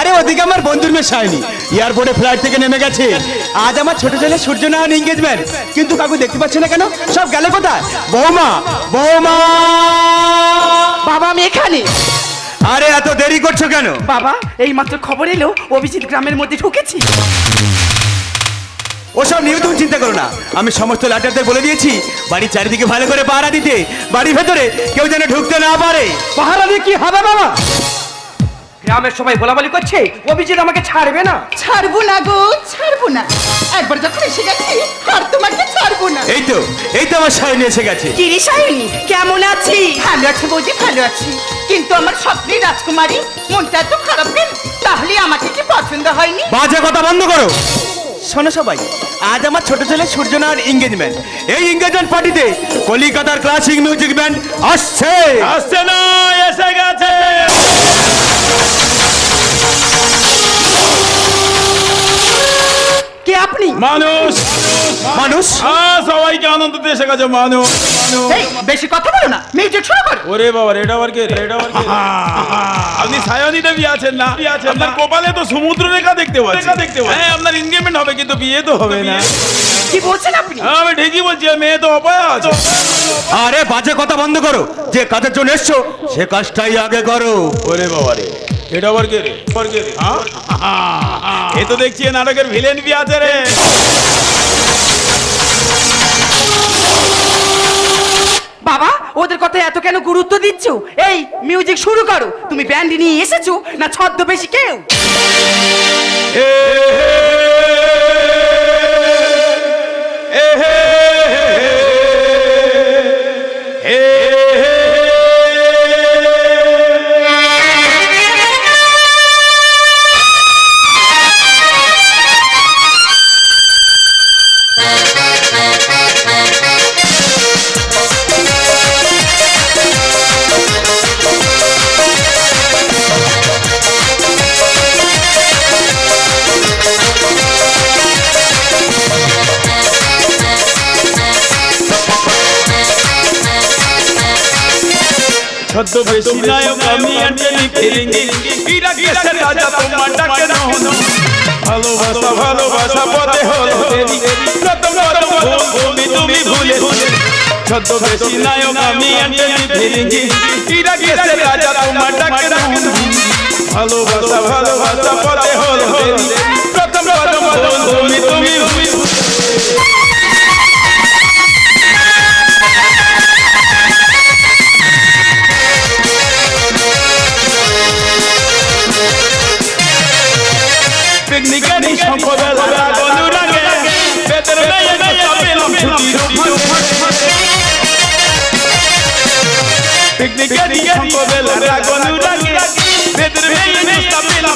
আরে ওদিকে আমার বন্ধুর মেয়ে শাইনি এয়ারপোর্টে ফ্লাইট থেকে নেমে গেছে। আজ আমার ছোট ছেলে সূর্য সূর্যনারায়ণ এঙ্গেজমেন্ট কিন্তু কাকু দেখতে পাচ্ছে না কেন? সব গেলে কোথায়? বৌমা বৌমা! বাবা আমি এখানে। আরে এত দেরি করছ কেন? বাবা এই মাত্র খবর এলো অভিজিৎ গ্রামের মধ্যে ঢুকেছি। ওসব নিয়ে তুমি চিন্তা করো না। আমি সমস্ত লাটারদের বলে দিয়েছি। বাড়ির চারিদিকে ভালো করে পাহারা দিতে। বাড়ির ভেতরে কেউ যেন ঢুকতে না পারে। পাহারা দিয়ে কি হবে বাবা? গ্রামের সবাই বলাবলি করছে অভিজিৎ আমাকে ছাড়বে না। ছাড়বো না গো ছাড়বো না। একবার যখন এসে গেছি আর তোমাকে ছাড়বো না। এই তো এই তো আমার শাইনি এসে গেছে। কিরি সায়নি কেমন আছি ভালো আছে বৌদি ভালো আছি। কিন্তু আমার স্বপ্নের রাজকুমারী মনটা এত খারাপ কেন? তাহলে আমাকে কি পছন্দ হয়নি? বাজে কথা বন্ধ করো। শোনো সবাই আজ আমার ছোট ছেলে সূর্যনারায়ণ এঙ্গেজমেন্ট এই এঙ্গেজমেন্ট পার্টিতে কলিকাতার ক্লাসিক মিউজিক ব্যান্ড আসছে। আসছে না এসে গেছে। Let's go. কে আপনি? মানুষ। মানুষ? সবাইকে আনন্দ দিয়ে গেছে মানুষ। বেশি কথা বলো না মিউজিক শুরু করো। ওরে বাবা এটা আবার কে রে? এটা আবার কে আপনি সায়নী দেবী আছেন না? আপনার কপালে তো সমুদ্র রেখা দেখতে পাচ্ছি। দেখতে পাচ্ছি। হ্যাঁ আপনার এনগেজমেন্ট হবে কিন্তু বিয়ে তো হবে না। কি বলছেন আপনি? হ্যাঁ আমি ঠিকই বলছি মেয়ে তো অপায় আছে। আরে বাজে কথা বন্ধ করো। যে কাজের জন্য এসছো সে কাজটাই আগে করো। ওরে বাবা রে। এটা আবার কে রে? আবার কে রে? এ তো দেখছি নাটকের ভিলেন বি আছে রে। বাবা ওদের কথা এত কেন গুরুত্ব দিচ্ছ? এই মিউজিক শুরু করো। তুমি ব্যান্ড নিয়ে এসেছ না ছদ্মবেশী কেউ? এ হে, এ হে, ছদ্মবেশী নায়ক আমি অ্যান্টনি ফিরিঙ্গি ইরাক দেশের রাজা তোমার ডাকে নহন ভালোবাসা ভালোবাসা পদে হলো। দেরি প্রথম প্রথম ভুল তুমি ভুলে ছদ্মবেশী নায়ক আমি অ্যান্টনি ফিরিঙ্গি ইরাক দেশের রাজা তোমার ডাকে নহন ভালোবাসা ভালোবাসা পদে হলো। দেরি প্রথম প্রথম ভুল তুমি তুমি ভুলে পিকনিকের সফবেলা অনুরাগে বেদের মেয়ে মেয়ে পেলাম ছুটি পিকনিকের সফবেলা অনুরাগে বেদের মেয়ে মেয়ে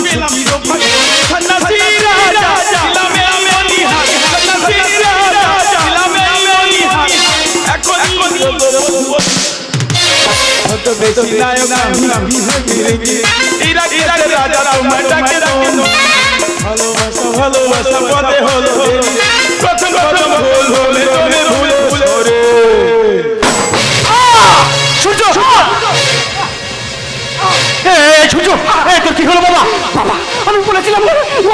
পেলাম ছুটি সন্ন্যাসী রাজা ছিলামে আমি অলিহার সন্ন্যাসী রাজা ছিলামে আমি অলিহার এখন কত বেশি নায়ক আমি ইরাক ইরাক রাজা তোমার ডাকে ডাকে ভালোবাসা ভালোবাসা পদে হলো প্রথম প্রথম ভুল হলে তুমি ভুল সরে সূর্য এই সূর্য তোর কি হলো বাবা? বাবা আমি বলেছিলাম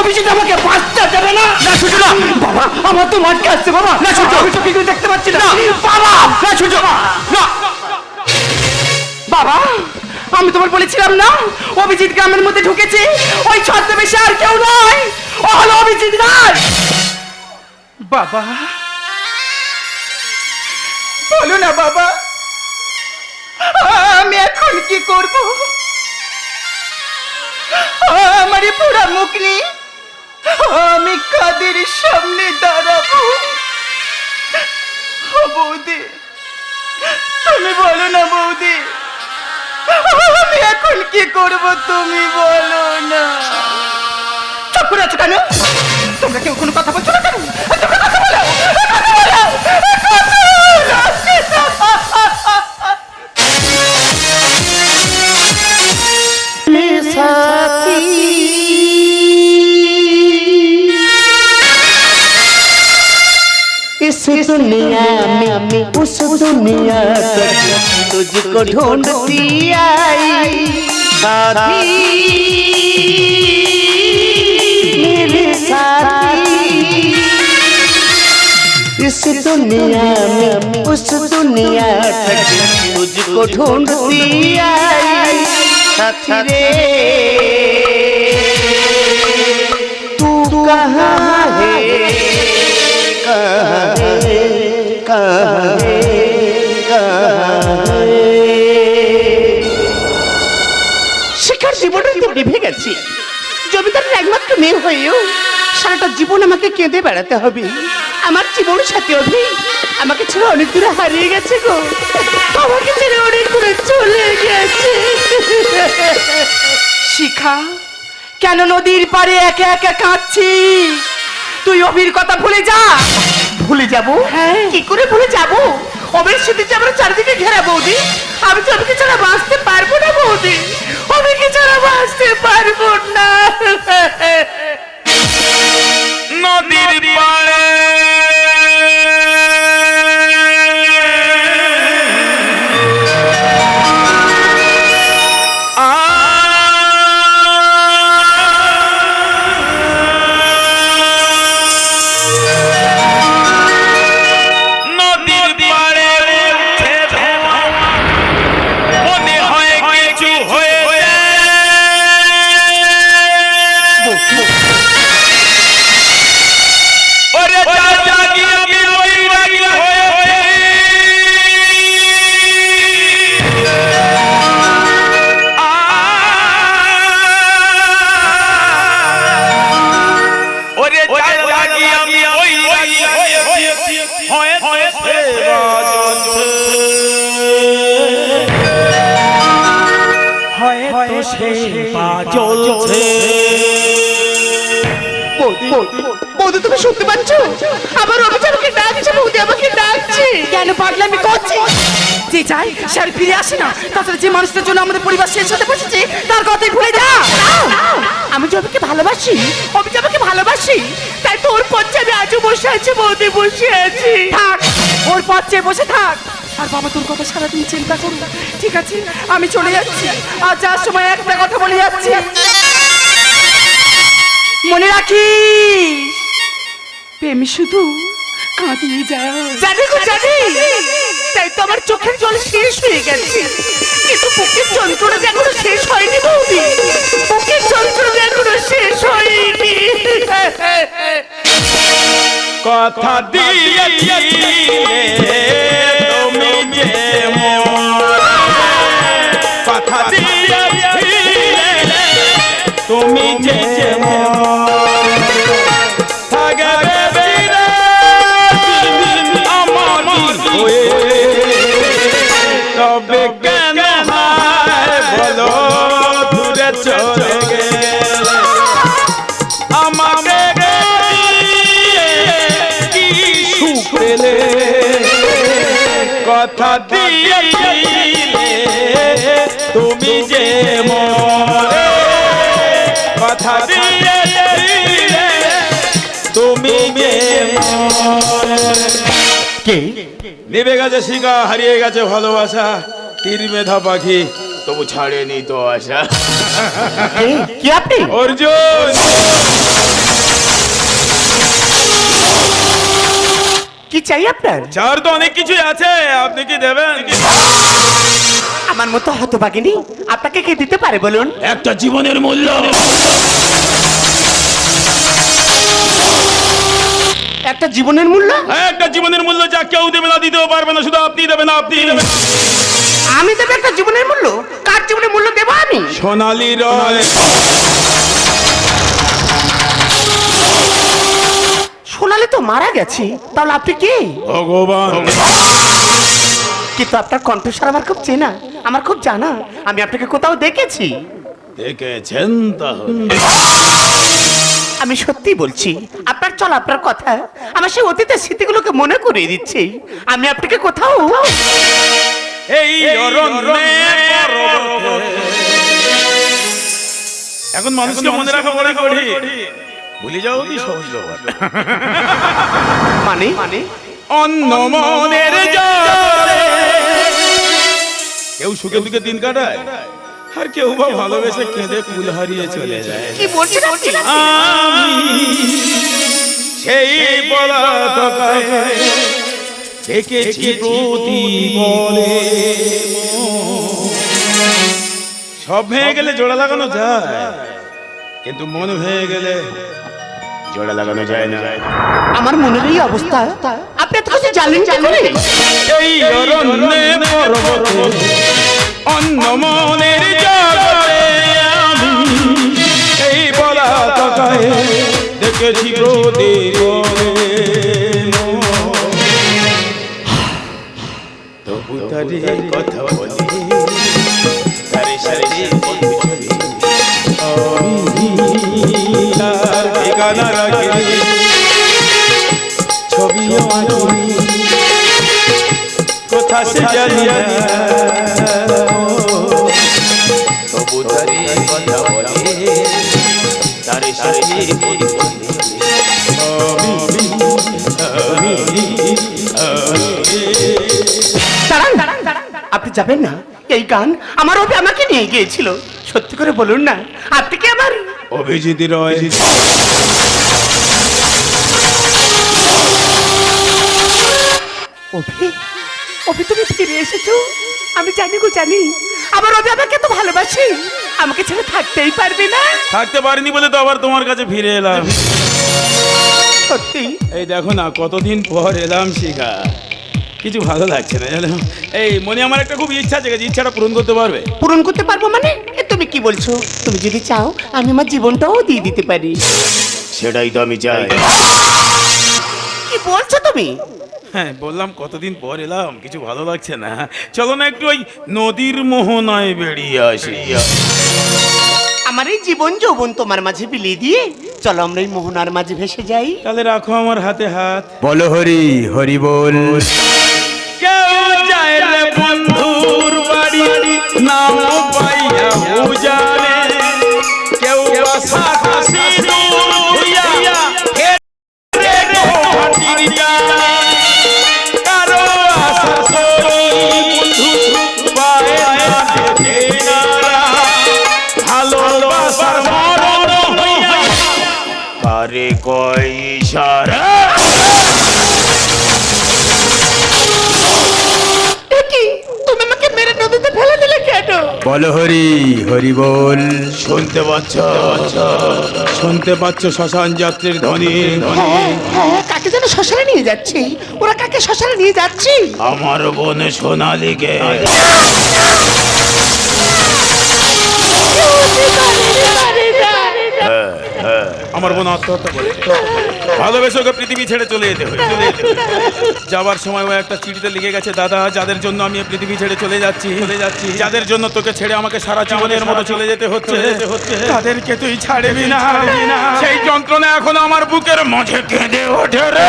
অভিজিৎ আমাকে বাঁচতে দেবে না। না সূর্য না। বাবা আমার তো মাঠকে আসছে বাবা। না, সূর্য। আমি তো কিছু দেখতে পাচ্ছি না। বাবা! না সূর্য। না। বাবা! আমি তোমার বলেছিলাম না? অভিজিৎ গ্রামের মধ্যে ঢুকেছে। ওই ছদ্মবেশে আর কেউ নয়। ও হলো অভিজিৎ রাজ বাবা। বলো না, বাবা। আমি এখন কি করব? আমার এই পুরা মুখ নেই আমি কাদের সামনে দাঁড়াবো? বৌদি, তুমি বলো না, বৌদি। আমি এখন কি করব তুমি বলো না। চুপ করে আছো কেন? তোমরা কেউ কোনো কথা বলছো না কেন? কথা বলো কথা বলো। इस दुनिया में उस दुनिया तक तुझको ढूंढती आई। साथी। मेरे साथी। इस दुनिया में उस दुनिया तक तुझको ढूंढती आई। साथी रे। तू कहाँ শিক্ষার জীবনে তো নিভে গেছি। জমিদারের একমাত্র মেয়ে হয়েও সারাটা জীবন আমাকে কেঁদে বেড়াতে হবে। আমার জীবন সাথে অভি আমাকে ছেড়ে অনেক দূরে হারিয়ে গেছে গো। আমাকে ছেড়ে অনেক দূরে চলে গেছে। শিখা, কেন নদীর পারে একে একা কাঁদছিস? তুই অভির কথা ভুলে যা। ভুলে যাব? হ্যাঁ। কি করে ভুলে যাব? অভির স্মৃতি যে আমার চারিদিকে ঘেরা বৌদি। আমি তো অভিকে ছাড়া বাঁচতে পারব না বৌদি। অভিকে ছাড়া বাঁচতে পারব না। নদীর পাড়ে চাই সে আর ফিরে আসে না। তাছাড়া যে মানুষটার জন্য আমাদের পরিবার শেষ হতে বসেছে, তার কথাই ভুলে যা। আমি জবিকে ভালোবাসি, আমি জবিকে ভালোবাসি, তাই তোর আমি আজও বসে আছি, বৌদি বসে আছি। থাক, ওর পথ বসে থাক। আর বাবা, তোর কথা সারাদিন চিন্তা করুন ঠিক আছে, আমি চলে যাচ্ছি। আর যার সময় একটা কথা বলে যাচ্ছি। মনে রাখি প্রেম শুধু কাঁদিয়ে যায়। জানি গো, জানি। তাই তো আমার চোখের জল শেষ হয়ে গেছে। কিন্তু বুকের যন্ত্রণা যে এখনও শেষ হয়নি বৌদি। বুকের যন্ত্রণা এখনও শেষ হয়নি। কথা দিয়েছিলে নেবে গেছে শিকা হারিয়ে গেছে ভালোবাসা। তীর মেধা পাখি তবু ছাড়েনি তো আশা। কে? কে আপনি? অর্জুন! কি চাই আপনার? চার তো অনেক কিছুই আছে আপনি কি দেবেন? আমার মতো হতভাগিনী আপনাকে কে দিতে পারে বলুন? একটা জীবনের মূল্য। একটা জীবনের মূল্য? হ্যাঁ, একটা জীবনের মূল্য যা কেউ দেবে না দিতেও পারবে না শুধু আপনি দেবেন আপনি দেবেন। আমি দেবো একটা জীবনের মূল্য? কার জীবনের মূল্য দেবো আমি? সোনালি রয় সোনালি তো মারা গেছে তাহলে আপনি কে? ভগবান। কিন্তু আপনার কণ্ঠস্বর আমার খুব চেনা আমার খুব জানা আমি আপনাকে কোথাও দেখেছি। দেখেছেন তাহলে আমি সত্যি বলছি আপনার চল আপনার কথা। আমার সেই অতীতের স্মৃতিগুলোকে মনে করিয়ে দিচ্ছে। আমি আপনাকে কোথাও এই এখন মানুষকে মনে রাখা মনে করি। ভুলে যাও কি সহজ ব্যাপার। মানে? মানে? অন্য মনের কেউ সুখে দুঃখে দিন কাটায়? আর কেউ বা ভালোবেসে কেঁদে কুল হারিয়ে চলে যায়। কি আমি সেই পলাতকায় দেখেছি প্রতিবলে সব ভেঙে গেলে জোড়া লাগানো যায় কিন্তু মন ভেঙে গেলে জোড়া লাগানো যায় না। আমার মনের এই অবস্থা আপনি এত কিছু জানলেন কি করে? এই অরণ্যে পর্বতে অন্য মনের জগতে আমি এই পলাতকায় দেখেছি প্রদীপ। যাবেন না। এই গান আমার ওপে আমাকে নিয়ে গিয়েছিল। সত্যি করে বলুন না আপনি কি আমার? অভিজিৎ রয়। অভি অভি তুমি ফিরে এসেছ? আমি জানি গো জানি। আমার অভি আমাকে তো ভালোবাসি। আমাকে ছেড়ে থাকতেই পারবে না। থাকতে পারিনি বলে তো আবার তোমার কাছে ফিরে এলাম। সত্যি? এই দেখো না কতদিন পর এলাম শিখা। কিছু ভালো লাগছে না জানো? এই মনে আমার একটা খুব ইচ্ছা আছে যে ইচ্ছাটা পূরণ করতে পারবে। পূরণ করতে পারব মানে? এ তুমি কি বলছো? তুমি যদি চাও আমি আমার জীবনটাও দিয়ে দিতে পারি। সেটাই তো আমি চাই। কি বলছো তুমি? হ্যাঁ বললাম কতদিন পর এলাম কিছু ভালো লাগছে না। চলো না একটু ওই নদীর মোহনায় বেরিয়ে আসি। আমার এই জীবন যৌবন তোমার মাঝে বিলিয়ে দিয়ে চলো আমরা এই মোহনার মাঝে ভেসে যাই। তাহলে রাখো আমার হাতে হাত। বলো হরি হরি বল। যায় বলো হরি হরি বল। শুনতে পাচ্ছ? শুনতে পাচ্ছ শ্মশান যাত্রীর ধ্বনি? হ্যাঁ হ্যাঁ কাকে যেন শ্মশানে নিয়ে যাচ্ছি? ওরা কাকে শ্মশানে নিয়ে যাচ্ছি? আমার বোন সোনালিকে। আমার বোন আত্মহত্যা করেছে ভালোবেসে ওকে পৃথিবী ছেড়ে চলে যেতে হয়েছে। চলে যেতে হয়েছে। যাবার সময় ও একটা চিঠিতে লিখে গেছে দাদা যাদের জন্য আমি এই পৃথিবী ছেড়ে চলে যাচ্ছি চলে যাচ্ছি। যাদের জন্য তোকে ছেড়ে আমাকে সারা জীবনের মতো চলে যেতে হচ্ছে তাদেরকে তুই ছাড়বি না। সেই যন্ত্রণা এখন আমার বুকের মাঝে কেঁদে ওঠে রে।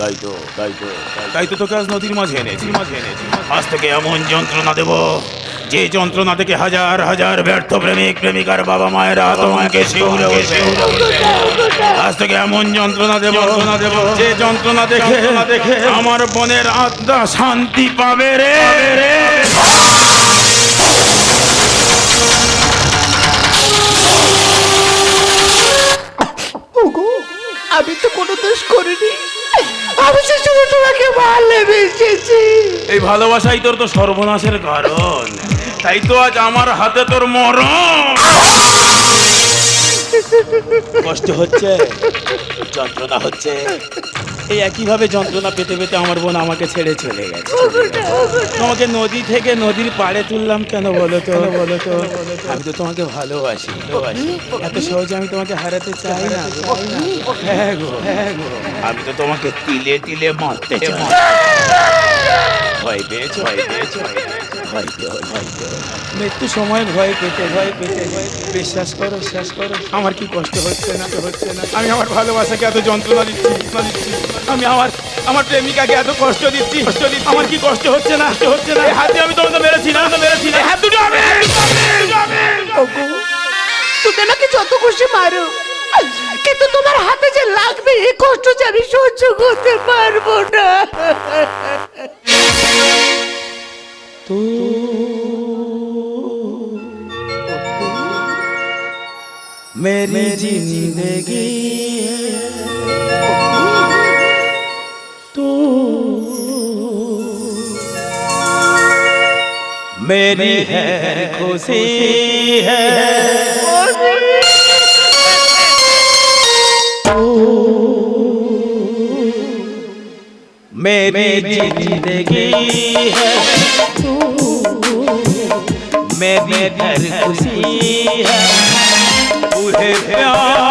তাই তো তাই তো তাই তো। তোকে আজ নদীর মাঝে এনেছি। মাঝে এনেছি। আজ থেকে এমন যন্ত্রণা দেব যে যন্ত্রণা থেকে হাজার হাজার ব্যর্থ প্রেমিক প্রেমিকার বাবা মায়ের আতঙ্কে শিউরে। আজ থেকে এমন যন্ত্রণা দেব যন্ত্রণা দেব। যে যন্ত্রণা দেখে দেখে। আমার বোনের আত্মা শান্তি পাবে রে। রে। আমি তো কোনো দোষ করিনি। আমি সে শুধু তোমাকে ভালোবেসেছি। এই ভালোবাসাই তোর তো সর্বনাশের কারণ। তাই তো আজ আমার হাতে তোর মরণ। কষ্ট হচ্ছে যন্ত্রণা হচ্ছে। এই একইভাবে যন্ত্রণা পেতে পেতে আমার বোন আমাকে ছেড়ে চলে গেছে। তোমাকে নদী থেকে নদীর পাড়ে তুললাম কেন বলো তো? বলো তো? আমি তো তোমাকে ভালোবাসি ভালোবাসি। এত সহজে আমি তোমাকে হারাতে চাই না হ্যাঁ গো হ্যাঁ গো। আমি তো তোমাকে তিলে তিলে মারতে চাই। ভয় পেয়েছ ভয় পেয়েছ ভয় মৃত্যু সময় ভয় পেতে ভয় পেতে। ভয় বিশ্বাস করো বিশ্বাস করো। আমার কি কষ্ট হচ্ছে না তো হচ্ছে না। আমি আমার ভালোবাসাকে এত যন্ত্রণা দিচ্ছি যন্ত্রণা দিচ্ছি। আমি আমার আমার প্রেমিকাকে এত কষ্ট দিচ্ছি কষ্ট দিচ্ছি। আমার কি কষ্ট হচ্ছে না? হচ্ছে না? হাতে আমি তোমাকে মেরেছি না? মেরেছি না? হাত দুটো আমি তুমি নাকি যত খুশি মারো। কিন্তু তোমার হাতে যে লাগবে এই কষ্ট যে আমি সহ্য করতে পারব না। তো मेरी जिंदगी तो। मेरी है खुशी है। मेरी ज़िंदगी है। तू। मेरी हर खुशी है। तू प्यार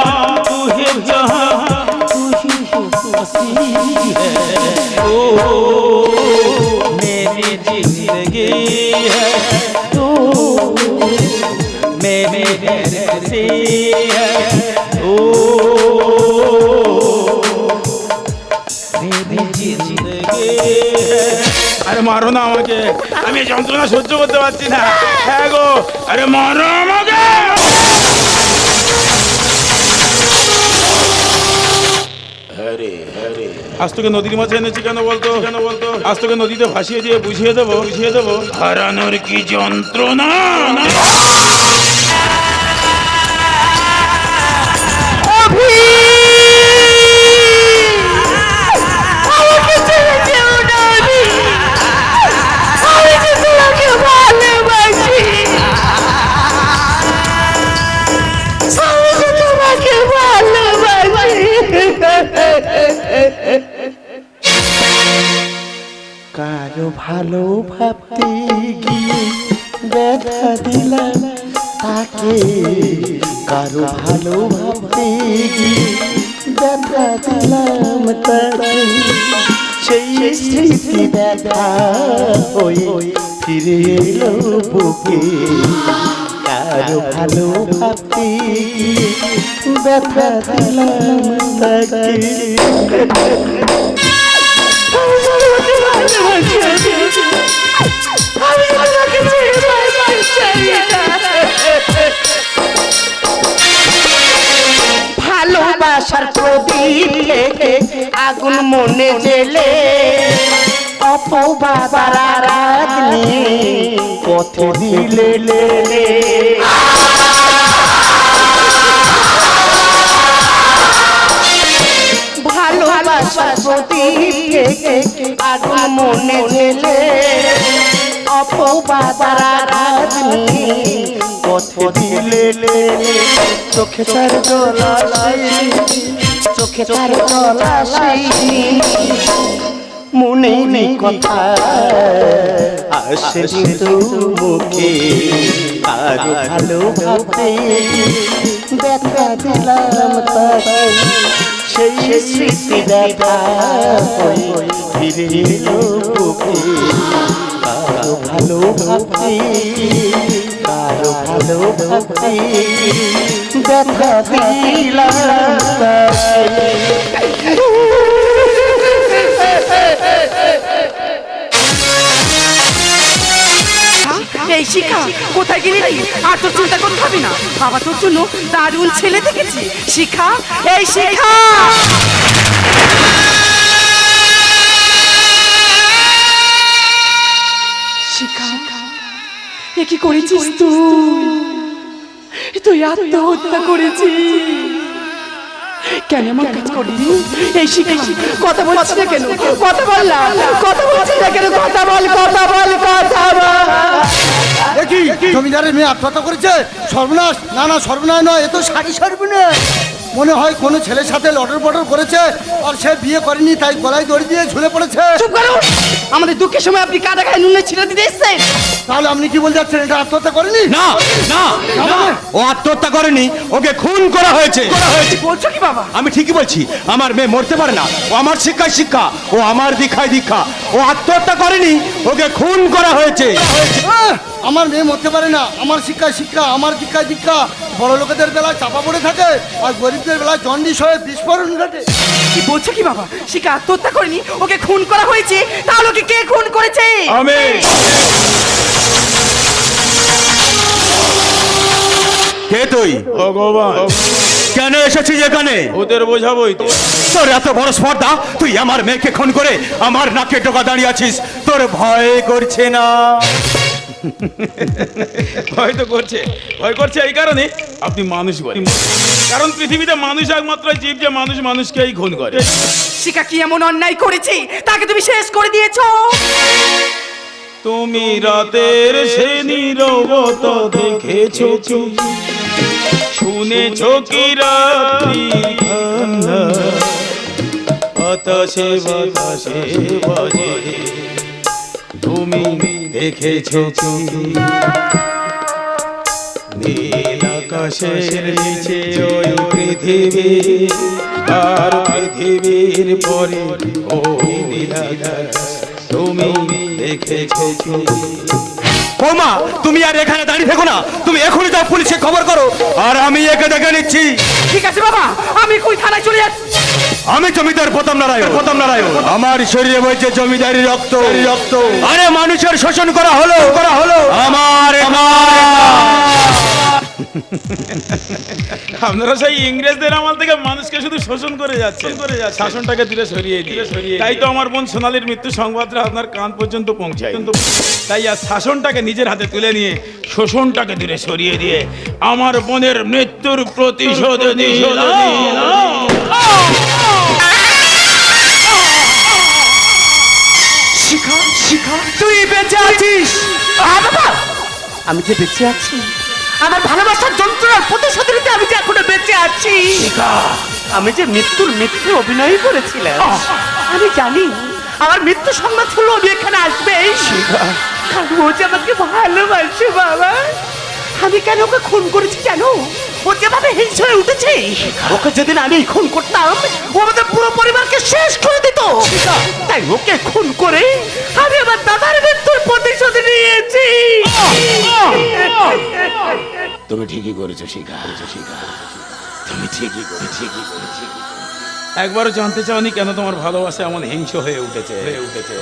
मेरी जिंदगी है तू मेरी हर खुशी है ओ मेरी जिंदगी है আরে মারো না আমাকে আমি এই যন্ত্রণা সহ্য করতে পারছি না হ্যাঁ গো আরে মারো আমাকে আজ তোকে নদীর মাঝে এনেছি কেন বলতো? কেন বলতো? আজ তোকে নদীতে ভাসিয়ে দিয়ে বুঝিয়ে দেবো? বুঝিয়ে দেবো? হারানোর কি যন্ত্রণা? ভালোবাসার প্রদীপ আগুন মনে জেলে অপবাবার আরাত নিয়ে দিলে লে। ভালোবাসার প্রদীপ আগুন মনে জেলে অপবাবার আরাত নিয়ে পথে দিলে। চোখে তার জলা চোখে তার জলা মনে কথা, আসে মুখে আরও ভালো ব্যথা দিলাম তাই সেই স্মৃতি দেখা হয়ে ফিরে ভালো ভাবে কারও ভালো ভাবে দেখা দিলাম তাকে এই শিখা, কোথায় গেলি রে? আর তোর চিন্তা করতে হবে না। বাবা, তোর জন্য দারুণ ছেলে দেখেছি। শিখা, এই শিখা! কি করেছিস তুই? তুই আত্মহত্যা করেছিস। কেন এমন কাজ করলি? এই শিখা কথা বলছি না কেন? কথা বল না। কথা বলছি না কেন? কথা বল কথা বল কথা বল। দেখি জমিদারের মেয়ে আত্মহত্যা করেছে? সর্বনাশ? না না সর্বনাশ নয় এ তো সারি সর্বনাশ। মনে হয় কোনো ছেলের সাথে লটর পটর করেছে আর সে বিয়ে করেনি তাই গলায় দড়ি দিয়ে ঝুলে পড়েছে। চুপ করো! আমাদের দুঃখের সময় আপনি কাদা গায়ে নুনে ছিঁড়ে দিতে এসছেন। তাহলে আপনি কি বলতে যাচ্ছেন এটা আত্মহত্যা করেনি? না না না ও আত্মহত্যা করেনি ওকে খুন করা হয়েছে। কি বলছো কি বাবা? আমি ঠিকই বলছি আমার মেয়ে মরতে পারে না ও আমার শিক্ষায় শিক্ষা ও আমার দীক্ষায় দীক্ষা ও আত্মহত্যা করেনি ওকে খুন করা হয়েছে। আহ, আমার মেয়ে মরতে পারে না আমার শিক্ষায় শিক্ষা আমার দীক্ষায় দীক্ষা। বড় লোকেদের বেলায় চাপা পড়ে থাকে আর গরিবদের বেলায় জন্ডিস হয়ে বিস্ফোরণ ঘটে। কি বলছো কি বাবা? শিখা আত্মহত্যা করেনি? ওকে খুন করা হয়েছে? তাহলে ওকে কে খুন করেছে? আমি কে তুই? ভগবান। কেন এসেছিস এখানে? ওদের বোঝাবই তো। তোর এত বড় স্পর্ধা? তুই আমার মেয়েকে খুন করে আমার নাকে টোকা দাঁড়িয়ে আছিস? তোর ভয় করছে না। ভয় তো করছে ভয় করছে এই কারণে আপনি মানুষ বলেন কারণ পৃথিবীতে মানুষ একমাত্র জীব যে মানুষ মানুষকেই খুন করে। শিখা কি এমন অন্যায় করেছে? তাকে তুমি শেষ করে দিয়েছ। তুমি রাতের সে নীরবত দেখেছ শুনেছো কি রাত্রি বাতাসে বাতাসে বাজে। তুমি দেখেছ। নীল আকাশের নিচে ওই পৃথিবী আর পৃথিবীর পরে ওই নীল তুমি দেখেছ কি? বৌমা তুমি আর এখানে দাঁড়িয়ে থেকো না। তুমি এখনই যাও পুলিশে খবর করো। আর আমি একে দেখে নিচ্ছি। ঠিক আছে বাবা আমি কই থানায় চলে যাচ্ছি। আমি জমিদার প্রথম নারায়ণ প্রথম নারায়ণ আমার শরীরে বইছে জমিদারি রক্ত রক্ত আরে মানুষের শোষণ করা হলো করা হলো আমার আপনারা সেই ইংরেজদের আমল থেকে মানুষকে শুধু শোষণ করে যাচ্ছে শাসনটাকে দূরে সরিয়ে দিয়ে তাই তো আমার বোন সোনালির মৃত্যু সংবাদটা আপনার কান পর্যন্ত পৌঁছায় কিন্তু তাই আর শাসনটাকে নিজের হাতে তুলে নিয়ে শোষণটাকে দূরে সরিয়ে দিয়ে আমার বোনের মৃত্যুর প্রতিশোধ শিখা শিখা তুই বেঁচে আছিস। আমি যে বেঁচে আছি আমার ভালোবাসার যন্ত্রণার প্রতিশোধ নিতে আমি যে এখনও বেঁচে আছি। আমি যে মৃত্যুর মিথ্যে অভিনয় করেছিলাম। আমি জানি আমার মৃত্যু সংবাদ হলো আমি এখানে আসবে। কারণ ও যে আমাকে ভালোবাসে বাবা। আমি কেন ওকে খুন করেছি জানো? ও যেভাবে হিংস হয়ে উঠেছে ওকে যেদিন আমি খুন করতাম ও আমাদের পুরো পরিবারকে শেষ করে দিত। তাই ওকে খুন করে আমি আমার দাদার মৃত্যুর প্রতিশোধ নিয়েছি। তুমি ঠিকই করেছ শিখা শিখা তুমি ঠিকই করে ঠিকই করে ঠিকই একবারও জানতে চাওনি কেন তোমার ভালোবাসা এমন হিংস হয়ে উঠেছে? হয়ে উঠেছে।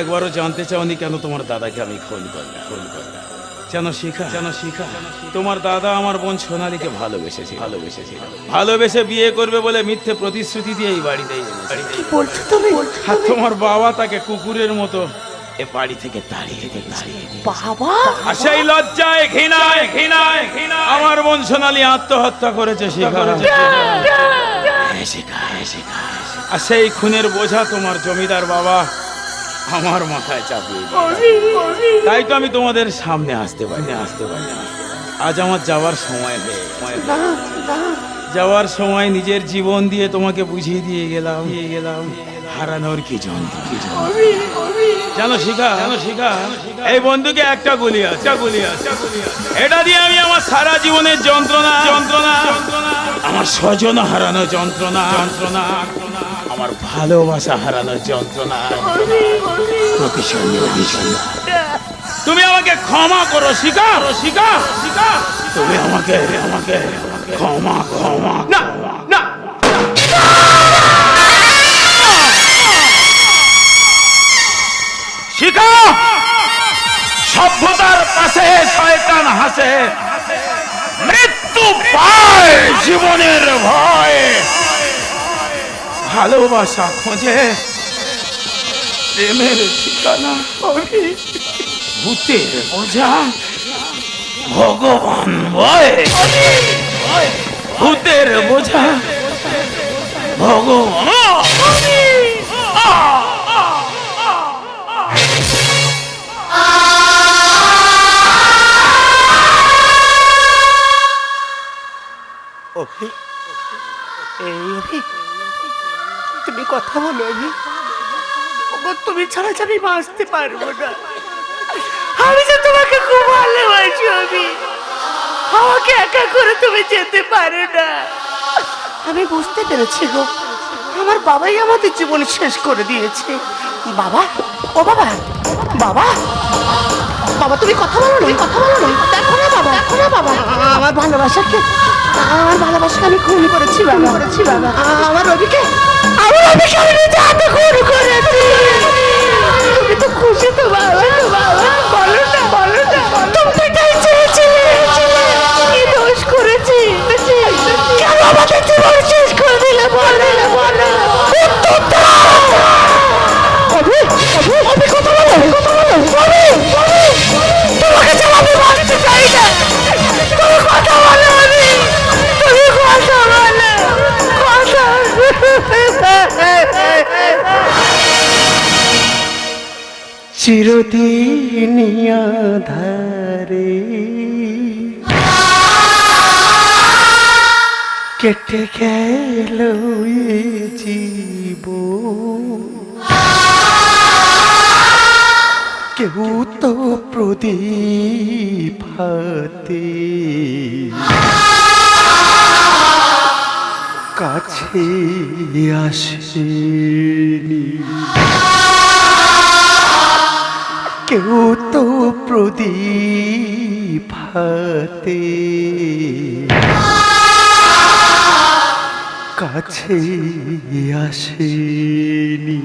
একবারও জানতে চাওনি কেন তোমার দাদাকে আমি খুন করলাম খুন করলাম? যেন শিখা যেন শিখা তোমার দাদা আমার বোন সোনালীকে ভালোবেসেছে ভালোবেসেছে ভালোবেসে বিয়ে করবে বলে মিথ্যে প্রতিশ্রুতি দিয়ে এই বাড়িতে এনেছে। বলছো তুমি? আর তোমার বাবা তাকে কুকুরের মতো। এ বাড়ি থেকে তাড়িয়ে বাবা? আর সেই লজ্জায় ঘৃণায় ঘৃণায় আমার বোন সোনালী আত্মহত্যা করেছে শিখা। হ্যাঁ, শিখা, হ্যাঁ, শিখা। আর সেই খুনের বোঝা তোমার জমিদার বাবা। আমার মাথায় চাপিয়ে। তাই তো আমি তোমাদের সামনে আসতে পারি। আসতে পারি। আজ আমার যাওয়ার সময় হয়ে যাওয়ার সময় নিজের জীবন দিয়ে তোমাকে বুঝিয়ে দিয়ে গেলাম। দিয়ে গেলাম। হারানোর কি যন্ত্র? কি জানো শিখা জানো শিখা। এই বন্ধুকে একটা গুলি একটা গুলি আছে। এটা দিয়ে আমি আমার সারা জীবনের যন্ত্রণা যন্ত্রণা। আমার স্বজন হারানো যন্ত্রণা। যন্ত্রণা আমার ভালোবাসা হারানোর যন্ত্রণা। প্রতিশোধ। তুমি আমাকে ক্ষমা করো শিখা শিখা শিখা তুমি আমাকে আমাকে ক্ষমা ক্ষমা না না শিখা সভ্যতার পাশে শয়তান হাসে। মৃত্যু পায় জীবনের ভয়। ভালোবাসা খোঁজে। প্রেমের ঠিকানা ভূতের বোঝা ভগবান ভূতের বোঝা। ভগবান। এই কথা বলো ওগো, তুমি ছাড়া আমি বাঁচতে পারব না। আমি যে তোমাকে খুব ভালোবাসি অভি আমাকে একা করে তুমি যেতে পারো না। আমি বুঝতে পেরেছি গো। আমার বাবাই আমাদের জীবন শেষ করে দিয়েছে। বাবা, ও বাবা বাবা। বাবা, তুমি কথা বলো না কথা বলো না দেখো না বাবা, দেখো না বাবা। আমার ভালোবাসাকে আমার ভালোবাসাকে আমি খুন করেছি বাবা। করেছি বাবা। আমার রবিকে আমার রবিকে আমি নিজে হাতে খুন করেছি। তুমি তো খুশি তো বাবা তো বাবা। বলো না বলো না তুমি তো এটাই চেয়েছিলে। কি দোষ করেছি? কেন আমাদের জীবন শেষ করে দিলে বলো না? বলো অভি অভি চিরদিন ধারে কেটে গেল এ জীবন। কেউ তো প্রদীপ হাতে। কাছে আসেনি। তো প্রদীপ হাতে। কাছে আসেনি।